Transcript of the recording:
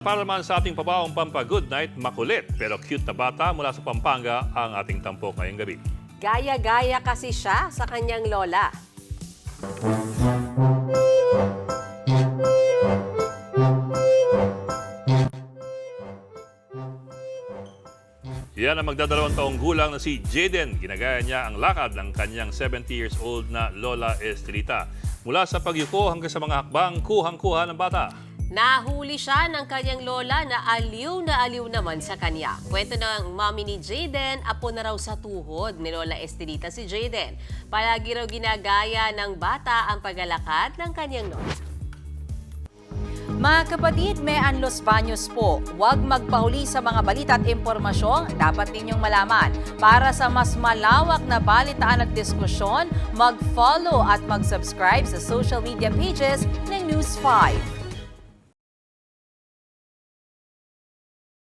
Para naman sa ating pabaong pampa good night, makulit pero cute na bata mula sa Pampanga ang ating tampok ngayong gabi. Gaya-gaya kasi siya sa kanyang lola. Yan ang magdadalawang taong gulang na si Jaden. Ginagaya niya ang lakad ng kanyang 70 years old na Lola Estelita. Mula sa pagyuko hanggang sa mga hakbang, kuhang-kuha ng bata. Nahuli siya ng kanyang lola na aliw na aliw naman sa kanya. Kwento ng mami ni Jaden, apo na raw sa tuhod ni Lola Estelita si Jaden. Palagi raw ginagaya ng bata ang paglalakad ng kanyang lola. Mga kapatid, may Anlos Baños po. Huwag magpahuli sa mga balita at impormasyong dapat ninyong malaman. Para sa mas malawak na balitaan at diskusyon, mag-follow at mag-subscribe sa social media pages ng News 5.